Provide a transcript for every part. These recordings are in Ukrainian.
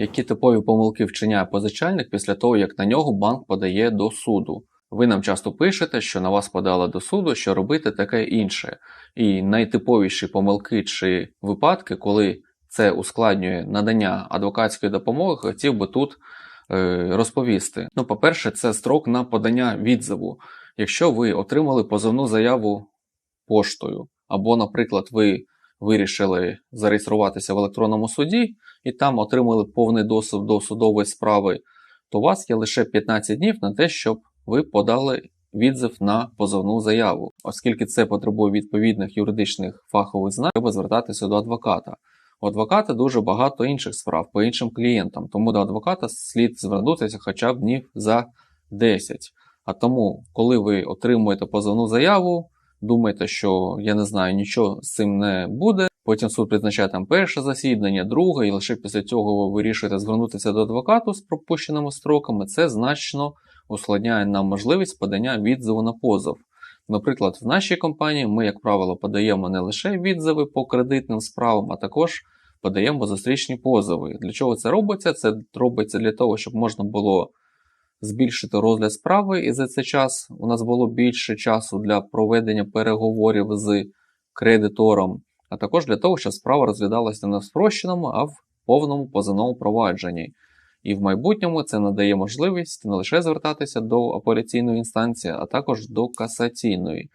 Які типові помилки вчиняє позичальник після того, як на нього банк подає до суду? Ви нам часто пишете, що на вас подали до суду, що робити таке інше. І найтиповіші помилки чи випадки, коли це ускладнює надання адвокатської допомоги, хотів би тут е, розповісти. Ну, по-перше, це строк на подання відзиву. Якщо ви отримали позовну заяву поштою, або, наприклад, ви вирішили зареєструватися в електронному суді і там отримали повний доступ до судової справи, то у вас є лише 15 днів на те, щоб ви подали відзив на позовну заяву. Оскільки це потребує відповідних юридичних фахових знань, треба звертатися до адвоката. У адвоката дуже багато інших справ по іншим клієнтам, тому до адвоката слід звернутися хоча б днів за 10. А тому, коли ви отримуєте позовну заяву, думаєте, що я не знаю, нічого з цим не буде. Потім суд призначає там перше засідання, друге, і лише після цього ви вирішуєте звернутися до адвокату з пропущеними строками. Це значно ускладняє нам можливість подання відзиву на позов. Наприклад, в нашій компанії ми, як правило, подаємо не лише відзиви по кредитним справам, а також подаємо зустрічні позови. Для чого це робиться? Це робиться для того, щоб можна було збільшити розгляд справи, і за цей час у нас було більше часу для проведення переговорів з кредитором, а також для того, щоб справа розглядалася не в спрощеному, а в повному позовному провадженні. І в майбутньому це надає можливість не лише звертатися до апеляційної інстанції, а також до касаційної.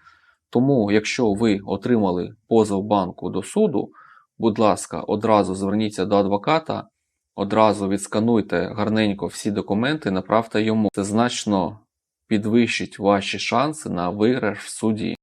Тому, якщо ви отримали позов банку до суду, будь ласка, одразу зверніться до адвоката, одразу відскануйте гарненько всі документи, направте йому. Це значно підвищить ваші шанси на виграш в суді.